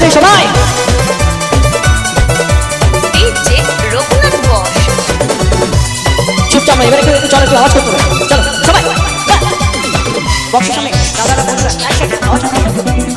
হাতে সবাই। চুপচাপ এবার একটু চলো একটু আওয়াজ করতে চলো সবাই বক্সের সামনে দাদারা বন্ধুরা আওয়াজ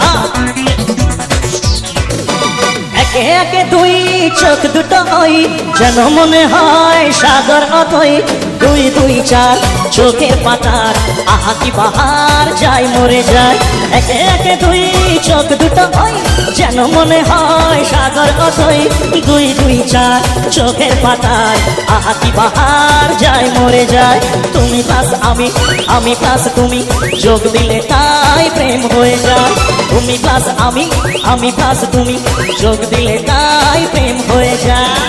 একে দুই চোখ দুটো ওই যেন মনে হয় সাগর অতই। দুই দুই চার, চোখের পাতার আহা কি বাহার যায় মরে যায়। একে একে দুই চোখ দুটো ওই যেন মনে হয় সাগর অতই। দুই দুই চার চোখের পাতায়। আহাতি বাহার যায়, মরে যায়। তুমি পাস আমি আমি পাস তুমি। যোগ দিলে তাই প্রেম হয়ে যায়। তুমি পাস আমি আমি পাস তুমি। যোগ দিলে তাই প্রেম হয়ে যায়।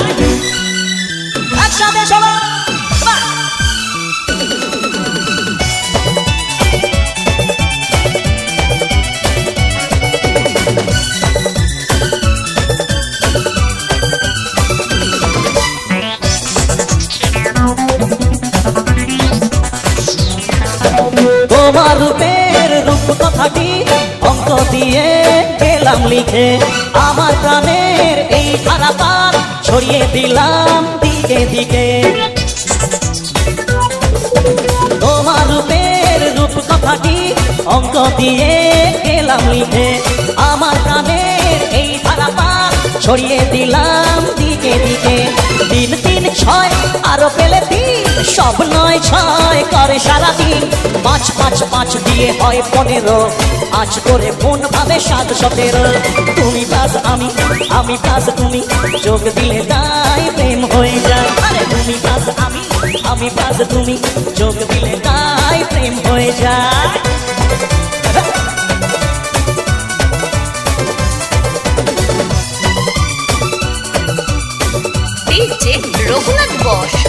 তোমার রূপের রূপ কথাটি অঙ্ক দিয়ে গেলাম লিখে। আমার প্রাণের এই ধারাপাত ছড়িয়ে দিলাম দিকে দিকে। তোমার রূপের রূপ কথাটি অঙ্ক দিয়ে গেলাম লিখে। আমার প্রাণের এই ধারাপাত ছড়িয়ে দিলাম দিকে দিকে। তিন তিন ছয় আরও পেলে তিন সব নয় ছয় করে সারাদিন। পাঁচ পাঁচ পাঁচ দিয়ে হয় পনেরো। আজ করে ফোন ভাবে সাত সতেরো। তুমি পাস আমি আমি পাস তুমি। যোগ দিলে তাই প্রেম হয়ে যায়। আরে তুমি পাস আমি আমি পাস তুমি। যোগ দিলে তাই প্রেম হয়ে যায়। রঘুনাথ বস।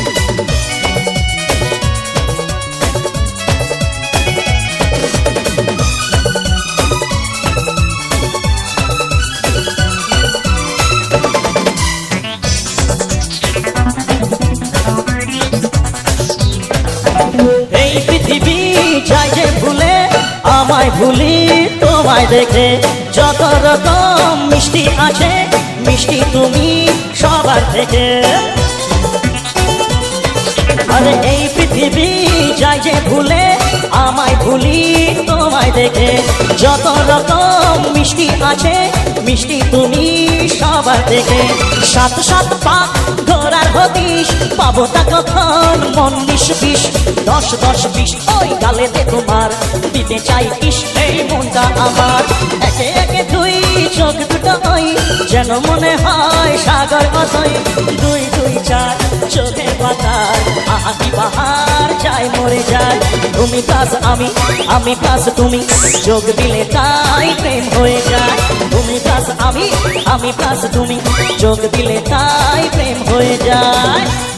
আমায় ভুলি, তোমায় দেখে যত রকম মিষ্টি আছে, মিষ্টি তুমি সবার থেকে। আরে এই পৃথিবী যাই যে ভুলে, আমায় ভুলি, তোমায় দেখে যত রকম মিষ্টি আছে, মিষ্টি তুমি সবার থেকে সাত সাত পা ঘোরার হদিস পাবো তা কখন? মন নিস বিষ দশ দশ বিষ ওই গালেতে তোমার। দিতে চাই কিস এই মনটা আমার। একে একে দুই, চোখ দুটো ওই, যেন মনে হয় সাগর অতই দুই দুই চার, চোখে পাতার আহা বাহার যায় মরে যায়। তুমি কাজ আমি আমি কাজ তুমি। যোগ দিলে তাই প্রেম হয়ে যায়। তুমি পাস আমি আমি কাজ তুমি। যোগ দিলে তাই প্রেম হয়ে যায়।